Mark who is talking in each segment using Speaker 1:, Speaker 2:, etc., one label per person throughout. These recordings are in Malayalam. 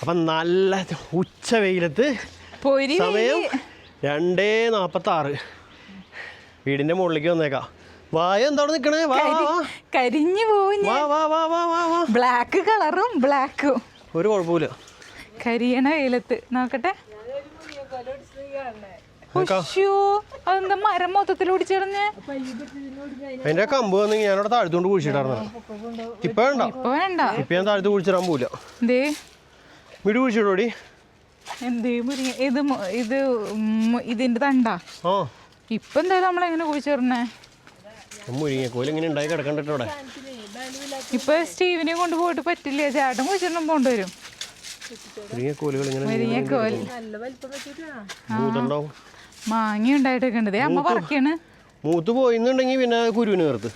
Speaker 1: അപ്പം നല്ല ഉച്ച വെയിലത്ത് സമയം രണ്ടേ നാൽപ്പത്തി ആറ് വീടിന്റെ മുകളിലേക്ക് വന്നേക്കാം. വായ എന്താണ് നിൽക്കണേ വാ വാ വാ.
Speaker 2: കരിഞ്ഞു പോവും
Speaker 1: വാ വാ വാ വാ വാ വാ.
Speaker 2: ബ്ലാക്ക് കളറും ബ്ലാക്കും
Speaker 1: ഒരു കുഴപ്പമില്ല
Speaker 2: കരിയണ വെയിലത്ത്. നോക്കട്ടെ. അതെന്താ മരം മൊത്തത്തിൽ
Speaker 1: അതിന്റെ കമ്പ് വന്നെങ്കിൽ ഞാനവിടെ താഴ്ത്തുകൊണ്ട് കുഴിച്ചിട്ടായിരുന്നു ഇപ്പൊ വേണ്ട.
Speaker 2: ഇപ്പൊ വേണ്ട.
Speaker 1: ഇപ്പൊ ഞാൻ താഴ്ത്തു കുഴിച്ചിടാൻ പോവില്ല.
Speaker 2: എന്തേ
Speaker 1: വീട് കുഴിച്ചിടോടി
Speaker 2: മുരിങ്ങ ഇത് ഇത് ഇതിന്റെ തണ്ടാ.
Speaker 1: ആ.
Speaker 2: ഇപ്പൊ എന്തായാലും നമ്മളെങ്ങനെ
Speaker 1: മുരിങ്ങക്കോൽ ഇങ്ങനെ ഉണ്ടായി
Speaker 2: ഇപ്പൊ സ്റ്റീവിനെ കൊണ്ടുപോയിട്ട് പറ്റില്ല? ചേട്ടൻ കുഴിച്ചിടണം പോണ്ടി വരും
Speaker 1: മുരിങ്ങക്കോലുകൾ ഇങ്ങനെ
Speaker 2: മുരിങ്ങക്കോൽ
Speaker 1: മൂത്തുണ്ടാവും
Speaker 2: മാങ്ങ ഉണ്ടായിട്ടൊക്കെ ഉണ്ട് അമ്മ പറക്കാണ്.
Speaker 1: മൂത്ത് പോയിന്നുണ്ടെങ്കിൽ പിന്നെ കുരുവിന് ചേർത്ത്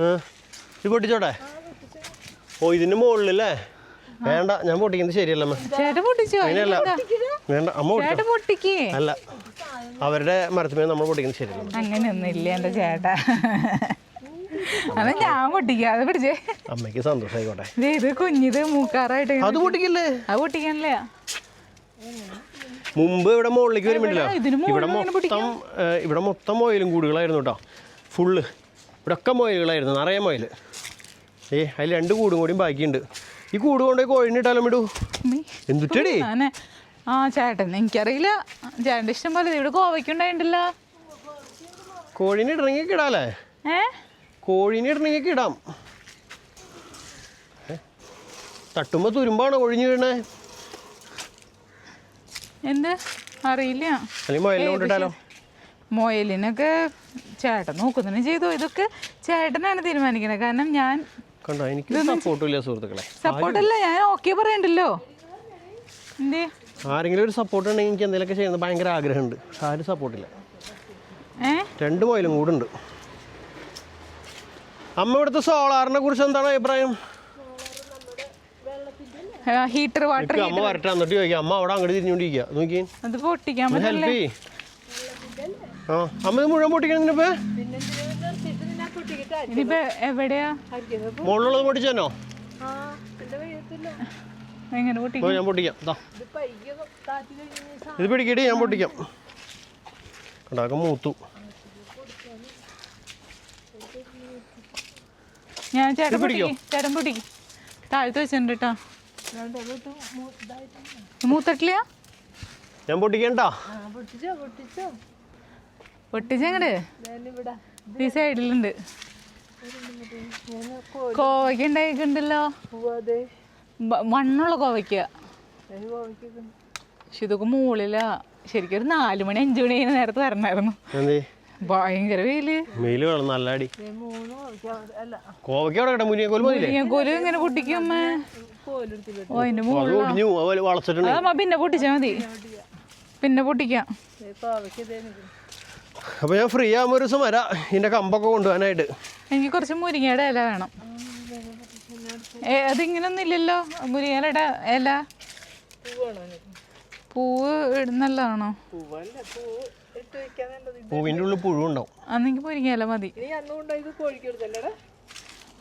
Speaker 1: ആ. ഇത് പൊട്ടിച്ചോട്ടെ ഓ ഇതിന്റെ മുകളിലല്ലേ? വേണ്ട ഞാൻ പൊട്ടിക്കുന്നത് ശരിയല്ല അമ്മ
Speaker 2: ചേട്ടൻ പൊട്ടിച്ചോ?
Speaker 1: അതിനല്ല വേണ്ട അമ്മ പൊട്ടിച്ചോ?
Speaker 2: ചേട്ടൻ പൊട്ടിക്കേ.
Speaker 1: അല്ല അവരുടെ മരത്തുമേ നമ്മൾ പൊട്ടിക്കുന്നത് ശരിയല്ല
Speaker 2: അങ്ങനെയൊന്നും ഇല്ല എന്റെ ചേട്ടാ. അതാ ഞാൻ പൊട്ടിക്കാം അത് പിടിച്ചേ.
Speaker 1: അമ്മയ്ക്ക് സന്തോഷമായിക്കോട്ടെ
Speaker 2: ദേ ഇത് കുഞ്ഞിത് മൂക്കാറായിട്ട് ഇങ്ങനെ-
Speaker 1: അത് പൊട്ടിക്കില്ലേ?
Speaker 2: അത് പൊട്ടിക്കാനല്ലേ
Speaker 1: മുമ്പ് ഇവിടെ മുകളിലേക്ക് വരുമ്പോഴല്ലോ? ഇവിടെ മൊത്തം ഇവിടെ മൊത്തം മൊയിലും കൂടുകളായിരുന്നു കേട്ടോ. ഫുള്ള് ഇവിടെ ഒക്കെ മൊയിലുകളായിരുന്നു നിറയെ മൊയിൽ ഏ അതിൽ രണ്ട് കൂടും കൂടിയും ബാക്കിയുണ്ട്. ഈ കൂട് കൊണ്ടുപോയി കോഴിനിട്ടാലും വിടൂ
Speaker 2: എന്തുട്ടടി? ആ ചേട്ടൻ എനിക്കറിയില്ല. ചേട്ടന്റെ ഇഷ്ടം പോലെ ഇവിടെ കോവയ്ക്കുണ്ടായിട്ടില്ല
Speaker 1: കോഴീനെ ഇടണെങ്കിൽ കിടാലേ.
Speaker 2: ഏ?
Speaker 1: കോഴീനെ ഇടണമെങ്കിൽ ഇടാം ഏ? തട്ടുമ്പോ തുരുമ്പാണ് ഒഴിഞ്ഞു വീണേ?
Speaker 2: എന്ത്? അറിയില്ല.
Speaker 1: കൊണ്ടിട്ടാലോ?
Speaker 2: മൊയലിനൊക്കെ ചേട്ടൻ നോക്കുന്നതിന് ചെയ്തു. ഇതൊക്കെ ചേട്ടനാണ് തീരുമാനിക്കുന്നത്. കാരണം ഞാൻ
Speaker 1: കണ്ടോ എനിക്ക് സപ്പോർട്ടില്ല സുഹൃത്തുക്കളെ.
Speaker 2: സപ്പോർട്ടല്ല ഞാൻ ഓക്കെ പറയണ്ടല്ലോ. എന്തേ?
Speaker 1: ആരെങ്കിലും ഒരു സപ്പോർട്ട് ഉണ്ടെങ്കിൽ എനിക്ക് എന്തെങ്കിലുമൊക്കെ ചെയ്യുന്നത് ഭയങ്കര ആഗ്രഹമുണ്ട്. പക്ഷെ ആരും സപ്പോർട്ടില്ല രണ്ട് മൊയിലും കൂടുണ്ട്. അമ്മ ഇവിടുത്തെ സോളാറിനെ കുറിച്ച് എന്താണ് അഭിപ്രായം?
Speaker 2: ഹീറ്റർ വാട്ടർ
Speaker 1: അമ്മ വരട്ടെ എന്നിട്ട് ചോദിക്കാം. അമ്മ അവിടെ അങ്ങോട്ട് തിരിഞ്ഞുകൊണ്ടിരിക്കുക. നോക്കി
Speaker 2: അത് പൊട്ടിക്കാൻ
Speaker 1: ഹെൽപ്പ് ചെയ്യ്. ആ അമ്മ ഇത് മുഴുവൻ പൊട്ടിക്കണതിനിപ്പോ
Speaker 2: ഇനിയിപ്പോ എവിടെയാ?
Speaker 1: മുകളിലുള്ളത് പൊട്ടിച്ചോ
Speaker 2: എങ്ങനെ പൊട്ടിക്കും?
Speaker 1: ഓ ഞാൻ പൊട്ടിക്കാം. ദാ. ഇത് ഞാൻ പൊട്ടിക്കാം. കണ്ടാക്ക മൂത്തു.
Speaker 2: ഞാൻ ചേട്ടൻ? പൊട്ടിക്ക് ചേട്ടൻ പൊട്ടിക്കും. താഴത്ത് വെച്ചിട്ടുണ്ട് കേട്ടോ മൂത്തട്ടില്ല?
Speaker 1: ഞാൻ പൊട്ടിക്കണ്ടാ?
Speaker 2: പൊട്ടിച്ചങ്ങട്? ഈ സൈഡിലുണ്ട്. കോവയ്ക്ക ഉണ്ടായിക്കുണ്ടല്ലോ മണ്ണുള്ള കോവയ്ക്ക. പക്ഷെ ഇതൊക്കെ മുകളിലാ. ശരിക്കും ഒരു അഞ്ചുമണി മണി അഞ്ചു മണി കഴിഞ്ഞ നേരത്ത് വരണായിരുന്നു. ഭയങ്കര വെയിൽ.
Speaker 1: മെയിൽ വേണം നല്ല അടി. കോവയ്ക്ക് അവിടെ കിട്ടാം മുനിയക്കോൽ മതിയില്ലേ
Speaker 2: ഞാൻ കോൽ ഇങ്ങനെ പൊട്ടിക്കും അമ്മ. ഓ അതിന്റെ മുകളിൽ പിന്നെ പൊട്ടിച്ചാ മതി. പിന്നെ പൊട്ടിക്കാം.
Speaker 1: അപ്പൊ ഞാൻ ഫ്രീ ആകുമ്പോൾ ഒരു ദിവസം വരാം. ഇതിന്റെ കമ്പൊക്കെ കൊണ്ടുപോകാനായിട്ട്.
Speaker 2: എനിക്ക് കുറച്ച് മുരിങ്ങയുടെ ഇല വേണം. അതിങ്ങനൊന്നും ഇല്ലല്ലോ മുരിങ്ങയുടെ ഇല? പൂവ് ഇടുന്നല്ലാണോ?
Speaker 1: പൂവിന്റെ ഉള്ളിൽ പുഴു ഉണ്ടാവും.
Speaker 2: അന്നെങ്കിൽ മുരിങ്ങ ഇല മതി.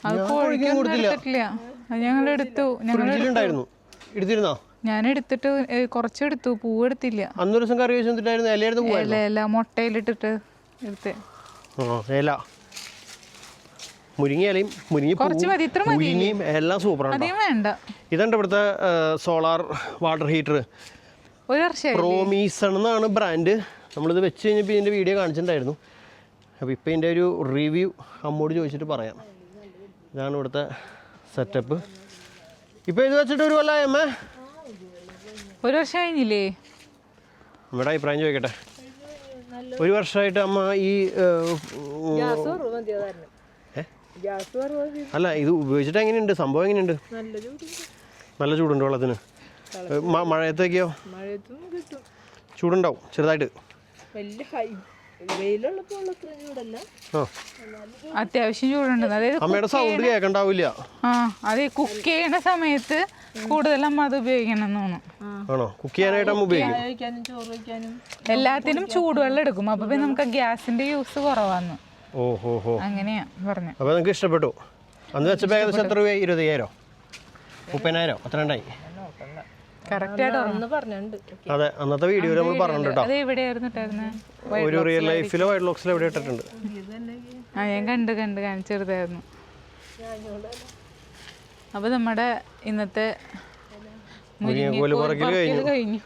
Speaker 2: അത്
Speaker 1: കോഴിക്കൊന്നും.
Speaker 2: എടുത്തിട്ടില്ല. അത് ഞങ്ങൾ എടുത്തു. ഞങ്ങൾ
Speaker 1: ഫ്രിഡ്ജിലുണ്ടായിരുന്നു എടുത്തിരുന്നോ?
Speaker 2: ഞാൻ എടുത്തിട്ട് കുറച്ച് കുറച്ചെടുത്തു. പൂവ് എടുത്തില്ല
Speaker 1: അന്നൊരു ദിവസം കറി വെച്ചിട്ടുണ്ടായിരുന്നു ഇലയെടുത്ത്
Speaker 2: ഇല ഇല മുട്ടയിലിട്ടിട്ട് എടുത്ത്.
Speaker 1: ഇല. മുരിങ്ങ ഇലയും മുരിങ്ങ
Speaker 2: കുറച്ച് മതി. ഇത്ര മതി
Speaker 1: മുരിങ്ങയും എല്ലാം സൂപ്പറാണ്
Speaker 2: അധികം വേണ്ട.
Speaker 1: ഇതുണ്ട് ഇവിടുത്തെ സോളാർ വാട്ടർ ഹീറ്റർ?
Speaker 2: ഒരു വർഷം
Speaker 1: പ്രോമീസൺ എന്നാണ് ബ്രാൻഡ്. നമ്മളിത് വെച്ച് കഴിഞ്ഞപ്പോൾ ഇതിന്റെ വീഡിയോ കാണിച്ചിട്ടുണ്ടായിരുന്നു. അപ്പോൾ ഇപ്പോൾ ഇതിന്റെ ഒരു റിവ്യൂ അമ്മോട് ചോദിച്ചിട്ട് പറയാം. ഇതാണ് ഇവിടുത്തെ സെറ്റപ്പ്. ഇപ്പോൾ ഇത് വെച്ചിട്ട് ഒരു കൊല്ലമായി അമ്മേ.
Speaker 2: ഒരു വർഷം കഴിഞ്ഞില്ലേ
Speaker 1: ഇവിടെ അഭിപ്രായം ചോദിക്കട്ടെ. ഒരു വർഷമായിട്ട് അമ്മ ഈ? അല്ല ഇത് ഉപയോഗിച്ചിട്ട് എങ്ങനെയുണ്ട്? സംഭവം എങ്ങനെയുണ്ട്? നല്ല ചൂടുണ്ട്. വെള്ളത്തിന്. മഴയത്തേക്കോ ചൂടുണ്ടാവും ചെറുതായിട്ട്.
Speaker 3: വലിയ ഹൈ
Speaker 2: അത്യാവശ്യം ചൂടുണ്ട് അതായത്
Speaker 1: അമ്മയുടെ സൗണ്ട് കേൾക്കണ്ടാവില്ല
Speaker 2: ആ അതെ കുക്ക് ചെയ്യണ സമയത്ത് കൂടുതൽ അമ്മ അത് ഉപയോഗിക്കണം തോന്നുന്നു
Speaker 1: കുക്ക് ചെയ്യാനായിട്ട് അമ്മ ഉപയോഗിക്കും?
Speaker 2: എല്ലാത്തിനും ചൂടുവെള്ളം എടുക്കും. അപ്പൊ പിന്നെ നമുക്ക് ഗ്യാസിന്റെ യൂസ് കുറവാന്ന്.
Speaker 1: ഓ ഹോ ഹോ.
Speaker 2: അങ്ങനെയാ പറഞ്ഞു.
Speaker 1: അപ്പോൾ നിങ്ങൾക്ക് ഇഷ്ടപ്പെട്ടു? അന്ന് വെച്ചപ്പോ ഏകദേശം എത്ര രൂപ ഇരുപത്തയ്യായിരം മുപ്പതിനായിരം. അത്ര ഉണ്ടായി അതെ അന്നത്തെ വീഡിയോയിൽ നമ്മൾ പറഞ്ഞിട്ടുണ്ട് ഒരു റിയൽ ലൈഫിലോ വൈഡ് ലോക്സിലോ എവിടെ ഇട്ടിട്ടുണ്ട്?
Speaker 2: ആ ഞാൻ കണ്ട് കണ്ട് കാണിച്ചെടുത്തായിരുന്നു. അപ്പൊ നമ്മുടെ ഇന്നത്തെ
Speaker 1: മുരിങ്ങക്കോൽ പറിക്കൽ കഴിഞ്ഞു.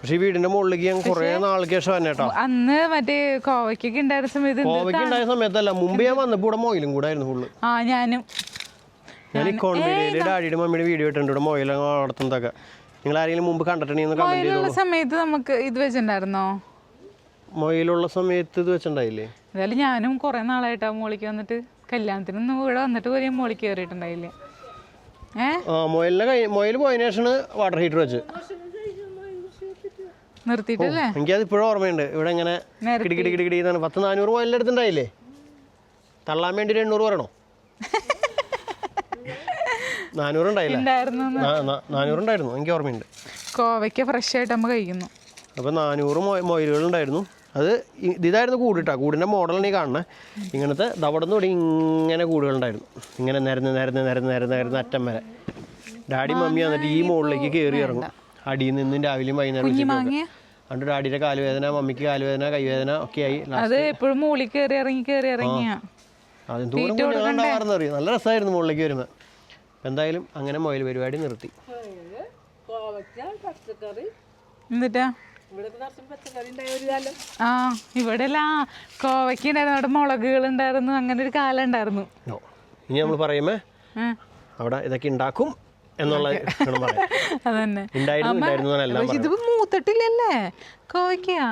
Speaker 1: പക്ഷേ വീടിന്റെ മുകളിലേക്ക് ഞാൻ കുറേ നാൾക്ക് ശേഷം വന്നേട്ടോ
Speaker 2: അന്ന് മറ്റേ കോവയ്ക്കൊക്കെ ഉണ്ടായിരുന്ന സമയത്ത്
Speaker 1: കോവയ്ക്ക് ഉണ്ടായ സമയത്തല്ല മുമ്പ് ഞാൻ വന്നപ്പോൾ ഇവിടെ മൊയിലും കൂടെ ആയിരുന്നു ഫുള്ള്
Speaker 2: ആ ഞാനും.
Speaker 1: ഞാൻ ഈ കോൺവീഡിയയിൽ ഡാഡിയുടെ മമ്മിയുടെ വീഡിയോ ഇട്ടിട്ടുണ്ട് ഇവിടെ മൊയിലും വളർത്തുന്നതൊക്കെ നിങ്ങൾ ആരെങ്കിലും മുമ്പ് കണ്ടിട്ടുണ്ടെങ്കിൽ കമന്റ്
Speaker 2: മൊയിലുള്ള സമയത്ത് നമുക്ക് ഇത് വെച്ചിട്ടുണ്ടായിരുന്നോ?
Speaker 1: മൊയിലുള്ള സമയത്ത് ഇത് വെച്ചിട്ടുണ്ടായില്ലേ?
Speaker 2: എന്തായാലും ഞാനും കുറെ നാളായിട്ട് ആ മോളിക്ക് വന്നിട്ട്. കല്യാണത്തിനൊന്നും ഇവിടെ വന്നിട്ട് പോലും ഞാൻ മോളിക്ക് കയറിയിട്ടുണ്ടായില്ല? ഏ?
Speaker 1: ആ മൊയിലിനെ കൈ മൊയിൽ പോയതിനു ശേഷമാണ് വാട്ടർ ഹീറ്റർ വെച്ച്.
Speaker 2: നിർത്തിയിട്ടല്ലേ?
Speaker 1: എനിക്കത് ഇപ്പോഴും ഓർമ്മയുണ്ട്. ഇവിടെ ഇങ്ങനെ
Speaker 2: നേരത്തെ.
Speaker 1: കിടി കിടി കിടി കിടി എന്നാണ്. പത്ത് നാനൂറ് മൊയിലിന്റെ അടുത്തുണ്ടായില്ലേ തള്ളാൻ വേണ്ടി ഒരു എണ്ണൂറ് പറയണോ? നാനൂറ് ഉണ്ടായില്ല
Speaker 2: ഉണ്ടായിരുന്നു
Speaker 1: നാനൂറുണ്ടായിരുന്നു. എനിക്ക് ഓർമ്മയുണ്ട്.
Speaker 2: കോവയ്ക്ക ഫ്രഷ് ആയിട്ട് നമ്മൾ കഴിക്കുന്നു
Speaker 1: അപ്പോൾ നാനൂറ് മൊയിലുകൾ ഉണ്ടായിരുന്നു അത് ഇതായിരുന്നു കൂടിട്ടാ. കൂടിന്റെ കൂടിന്റെ മോഡലാണ് ഈ കാണുന്നത് ഇങ്ങനത്തെ ദവടന്ന് കൂടി ഇങ്ങനെ കൂടുകളുണ്ടായിരുന്നു. ഇങ്ങനെ നിരന്ന് നിരന്ന് നിരന്ന് നിരന്ന് നിരന്ന് അറ്റം വരെ. ഡാഡി മമ്മി വന്നിട്ട് ഈ മുകളിലേക്ക് കയറി ഇറങ്ങും. അടിയിൽ നിന്നും രാവിലെയും വൈകുന്നേരം. അതുകൊണ്ട് ഡാഡിയുടെ കാലുവേദന മമ്മിക്ക് കാലുവേദന കൈവേദന ഒക്കെ ആയി
Speaker 2: അത് എപ്പോഴും മുകളിൽ കയറി ഇറങ്ങി കയറി ഇറങ്ങിയാ.
Speaker 1: അതും ദൂരം നല്ല രസമായിരുന്നു മുകളിലേക്ക് വരുമ്പോൾ എന്തായാലും അങ്ങനെ മൊയിൽ പരിപാടി നിർത്തി.
Speaker 2: എന്നിട്ടാ?
Speaker 3: ഇവിടെ നിറച്ചും പച്ചക്കറി ഉണ്ടായ ഒരു കാലം
Speaker 2: ആ ഇവിടെ കോവയ്ക്ക് ഉണ്ടായിരുന്നു. അവിടെ മുളകുകൾ ഉണ്ടായിരുന്നു. അങ്ങനെ ഒരു കാലം ഉണ്ടായിരുന്നു.
Speaker 1: ഇനി നമ്മൾ
Speaker 2: പറയുമ്പോ
Speaker 1: അവിടെ ഇതൊക്കെ ഉണ്ടാക്കും എന്നുള്ള
Speaker 2: ഇതിപ്പോ മൂത്തിട്ടില്ലല്ലേ? കോവയ്ക്കാ.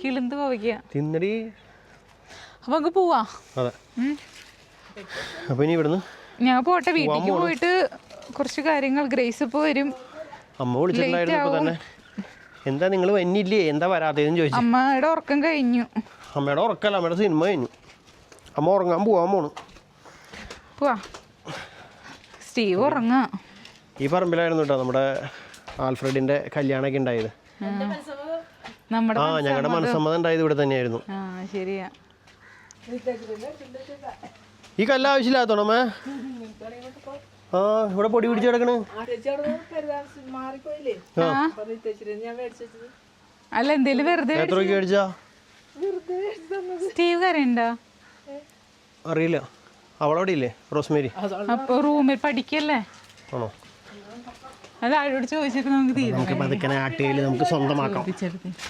Speaker 2: കിളിന്ത് കോവയ്ക്ക.
Speaker 1: തിന്നടി.
Speaker 2: അപ്പൊ നമുക്ക് പോവാ.
Speaker 1: അതെ.
Speaker 2: അപ്പൊ
Speaker 1: അപ്പോൾ ഇനി ഇവിടുന്ന്
Speaker 2: ഞാൻ പോട്ടെ വീട്ടിലേക്ക് പോയിട്ട് കുറച്ച് കാര്യങ്ങൾ ഗ്രേസ് ഇപ്പൊ വരും.
Speaker 1: അമ്മ വിളിച്ചിട്ടുണ്ടായിരുന്നു തന്നെ. എന്താ നിങ്ങൾ വന്നില്ലേ? എന്താ വരാത്തതെന്ന് ചോദിച്ചു.
Speaker 2: അമ്മയുടെ ഉറക്കം കഴിഞ്ഞു.
Speaker 1: അമ്മയുടെ ഉറക്കല്ല അമ്മയുടെ സിനിമ കഴിഞ്ഞു. അമ്മ ഉറങ്ങാൻ പോവാൻ പോണു.
Speaker 2: പോവാ. സ്റ്റീവ് ഉറങ്ങാ.
Speaker 1: ഈ പറമ്പിലായിരുന്നു കേട്ടോ നമ്മുടെ ആൽഫ്രഡിന്റെ കല്യാണമൊക്കെ ഉണ്ടായത്. ആ. ഞങ്ങളുടെ മനസ്സമ്മതം. ഉണ്ടായത് ഇവിടെ തന്നെയായിരുന്നു.
Speaker 2: ശരിയാ.
Speaker 1: ഈ കല്ല് ആവശ്യമില്ലാത്തോണമ്മേ ആ ഇവിടെ പൊടി പിടിച്ച് കിടക്കണ്.
Speaker 2: അല്ല എന്തേലും വെറുതെ
Speaker 1: എത്ര മേടിച്ചാ?
Speaker 2: സ്റ്റീവ് കരയുണ്ടോ?
Speaker 1: അറിയില്ല. അവളവിടെ ഇല്ലേ റോസ്മേരി?
Speaker 2: അപ്പൊ റൂമിൽ പഠിക്കല്ലേ?
Speaker 1: ആണോ?
Speaker 2: അത് ആരോട് ചോദിച്ചിട്ട് നമുക്ക് തീരും
Speaker 1: നമുക്ക് പതുക്കനെ ആട്ടിയിൽ നമുക്ക് സ്വന്തമാക്കാം.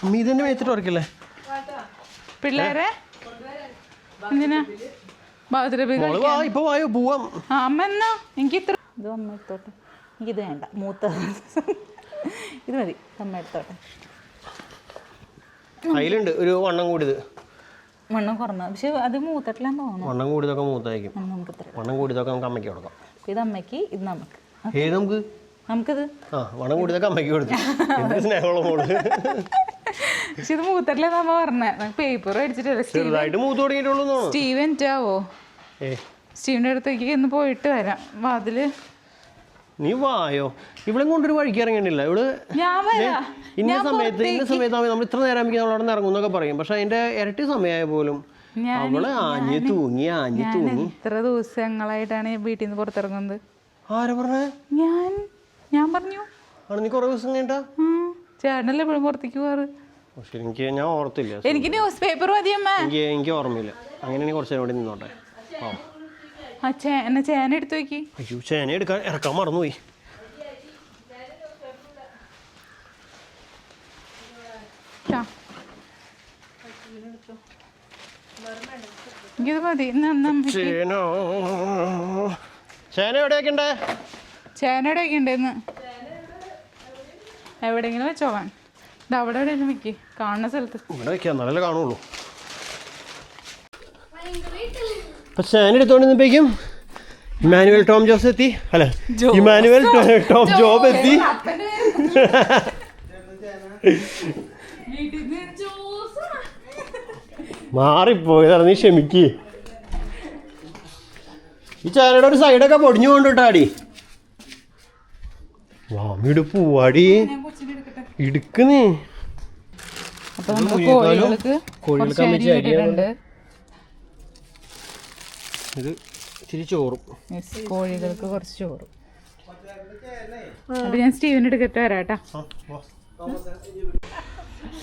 Speaker 1: അമ്മ വെച്ചിട്ട് മേത്തിട്ട് ഉറക്കില്ലേ
Speaker 2: പിള്ളേരെ? എന്തിനാ? ബാത്റൂമിൽ
Speaker 1: വാ ഇപ്പൊ വായോ പോവാം.
Speaker 2: ആ അമ്മ എന്നാ? എനിക്ക് ഇത്ര ഇത് അമ്മ എടുത്തോട്ടെ. എനിക്കിത് വേണ്ട മൂത്ത ഇത് മതി അമ്മ എടുത്തോട്ടെ.
Speaker 1: അതിലുണ്ട് ഒരു വണ്ണം കൂടിയത്.
Speaker 2: മണ്ണം കുറഞ്ഞ പക്ഷെ അത് മൂത്തട്ടില്ലാന്ന് തോന്നുന്നു.
Speaker 1: വണ്ണം കൂടിയതൊക്കെ മൂത്തായിരിക്കും.
Speaker 2: ആ, നമുക്ക് ഇത്ര
Speaker 1: വണ്ണം കൂടിയതൊക്കെ നമുക്ക് അമ്മയ്ക്ക് കൊടുക്കാം.
Speaker 2: ഇത് അമ്മയ്ക്ക് ഇത് നമുക്ക്.
Speaker 1: ഏത് നമുക്ക്?
Speaker 2: നമുക്കിത്?
Speaker 1: ആ വണ്ണം കൂടിയതൊക്കെ അമ്മയ്ക്ക് കൊടുത്തു. എന്ത് സ്നേഹമുള്ള മോൾ.
Speaker 2: പക്ഷെ ഇത് മൂത്തല്ലേ നമ്മ പറഞ്ഞേ? പേപ്പർ അടിച്ചിട്ടില്ല സ്റ്റീവ്
Speaker 1: ചെറുതായിട്ട് മൂത്ത് തുടങ്ങിയിട്ടുള്ളൂ തോന്നുന്നു
Speaker 2: സ്റ്റീവ് എനിറ്റാവോ
Speaker 1: ഏ.
Speaker 2: സ്റ്റീവിന്റെ അടുത്തേക്ക് ഇന്ന് പോയിട്ട് വരാം. വാതിൽ
Speaker 1: നീ വായോ? ഇവിടെ കൊണ്ടൊരു വഴിക്ക് ഇറങ്ങണില്ല ഇവിടെ
Speaker 2: ഞാൻ വരാം.
Speaker 1: ഇന്ന സമയത്ത് ഇന്ന സമയത്ത് നമ്മൾ ഇത്ര നേരം ആകുമ്പോൾ നമ്മൾ അവിടെ നിന്ന് ഇറങ്ങുന്നൊക്കെ പറയും. പക്ഷെ അതിന്റെ ഇരട്ടി സമയമായ പോലും അവൾ ആഞ്ഞു തൂങ്ങി ആഞ്ഞു തൂങ്ങി.
Speaker 2: എത്ര ദിവസങ്ങളായിട്ടാണ് വീട്ടിൽ നിന്ന് പുറത്തിറങ്ങുന്നത്.
Speaker 1: ആരാ പറഞ്ഞേ?
Speaker 2: ഞാൻ ഞാൻ പറഞ്ഞു.
Speaker 1: ആണ്? നീ കുറേ ദിവസം കഴിഞ്ഞിട്ടാ.
Speaker 2: ചേട്ടനല്ലേ എപ്പോഴും പുറത്തേക്ക് പോവാറ്
Speaker 1: പക്ഷെ എനിക്ക് ഞാൻ ഓർത്തില്ല.
Speaker 2: എനിക്ക് ന്യൂസ് പേപ്പർ മതി അമ്മ
Speaker 1: എനിക്ക് എനിക്ക് ഓർമ്മയില്ല. അങ്ങനെയാണെങ്കിൽ കുറച്ച് നേരം കൂടി നിന്നോട്ടെ. ആ.
Speaker 2: ആ ചേന ചേന എടുത്തു വെക്കി.
Speaker 1: അയ്യോ ചേന എടുക്കാൻ ഇറക്കാൻ മറന്നുപോയി.
Speaker 2: എനിക്കിത് മതി.
Speaker 1: ചേന. ചേന എവിടെയൊക്കെ ഉണ്ടേ
Speaker 2: ചേനയുടെ ഒക്കെ ഉണ്ടെന്ന് എവിടെയെങ്കിലും വെച്ചോളാൻ അവിടെ എവിടെയെങ്കിലും വെക്ക് കാണുന്ന സ്ഥലത്ത്.
Speaker 1: ഇവിടെ വെക്കാം എന്നാലല്ലേ കാണുള്ളൂ. അപ്പൊ ചേന എടുത്തോണ്ടിരുന്നപ്പോഴേക്കും ഇമാനുവൽ ടോം ജോസ് എത്തി. അല്ല ഇമാനുവൽ ടോം ജോബ് എത്തി. മാറിപ്പോയതാണ് നീ ക്ഷമിക്ക്. ഈ ചാനയുടെ ഒരു സൈഡൊക്കെ പൊടിഞ്ഞു കൊണ്ടിട്ടാടി വാമിയുടെ പൂവാടി. ഇടുക്കുന്നേ.
Speaker 2: അപ്പൊ നമുക്ക് കോഴികൾക്ക് കുറച്ച് അരി ഇട്ടിട്ടുണ്ട്.
Speaker 1: ഇത് ഇച്ചിരി ചോറും.
Speaker 2: കോഴികൾക്ക് കുറച്ച് ചോറും. അപ്പൊ ഞാൻ സ്റ്റീവിന് എടുക്കട്ടെ വരാം കേട്ടാ.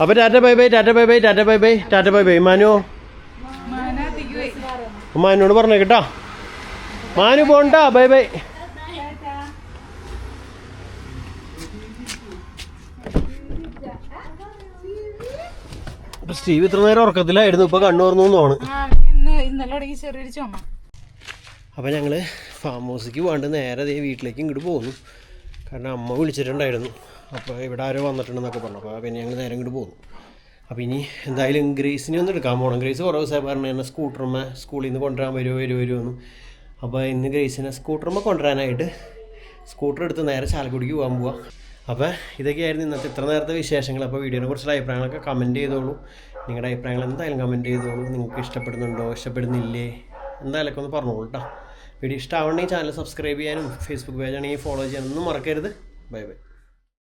Speaker 1: അപ്പൊ tata bye bye tata bye bye tata bye bye tata bye bye. Manu. മാനോട് പറഞ്ഞേക്കട്ടാ മാനു പോണ്ടാ ബൈ ബൈ. സ്റ്റീവ് ഇത്ര നേരം ഉറക്കത്തിലായിരുന്നു. ഇപ്പൊ കണ്ണുറന്നു തുറന്നു
Speaker 2: അപ്പൊ ഞങ്ങൾ ചെറിയൊരു ചുമ.
Speaker 1: ഞങ്ങൾ ഫാം ഹൗസിക്ക് പോകാണ്ട് നേരെ ദേ വീട്ടിലേക്ക് ഇങ്ങോട്ട് പോകുന്നു കാരണം അമ്മ വിളിച്ചിട്ടുണ്ടായിരുന്നു. അപ്പോൾ ഇവിടെ ആരോ വന്നിട്ടുണ്ടെന്നൊക്കെ പറഞ്ഞു. അപ്പോൾ പിന്നെ ഞങ്ങൾ നേരെ ഇങ്ങോട്ട് പോകുന്നു അപ്പോൾ ഇനി എന്തായാലും ഗ്രേസിനെ ഒന്ന് എടുക്കാൻ പോകണം ഗ്രേസ് കുറേ ദിവസമായി പറഞ്ഞു എന്നെ സ്കൂട്ടർമ്മ സ്കൂളിൽ നിന്ന് കൊണ്ടുവരാൻ വരുമോ വരുമോ വരുമോ അപ്പോൾ ഇന്ന് ഗ്രേസിനെ സ്കൂട്ടർമ്മ കൊണ്ടുവരാനായിട്ട് സ്കൂട്ടർ എടുത്ത് നേരെ ചാലക്കുടിക്ക് പോകാൻ പോവാം. അപ്പോൾ ഇതൊക്കെയായിരുന്നു ഇന്നത്തെ ഇത്ര നേരത്തെ വിശേഷങ്ങൾ. അപ്പോൾ വീഡിയോനെ കുറിച്ചുള്ള അഭിപ്രായങ്ങളൊക്കെ കമന്റ് ചെയ്തോളൂ. നിങ്ങളുടെ അഭിപ്രായങ്ങൾ എന്തായാലും കമന്റ് ചെയ്തോളൂ. നിങ്ങൾക്ക് ഇഷ്ടപ്പെടുന്നുണ്ടോ? ഇഷ്ടപ്പെടുന്നില്ലേ? എന്തായാലും ഒന്ന് പറഞ്ഞോളൂ കേട്ടോ വീഡിയോ ഇഷ്ടമാവണമെങ്കിൽ ചാനൽ സബ്സ്ക്രൈബ് ചെയ്യാനും ഫേസ്ബുക്ക് പേജ് ആണെങ്കിൽ ഫോളോ ചെയ്യാനൊന്നും മറക്കരുത്. Bye bye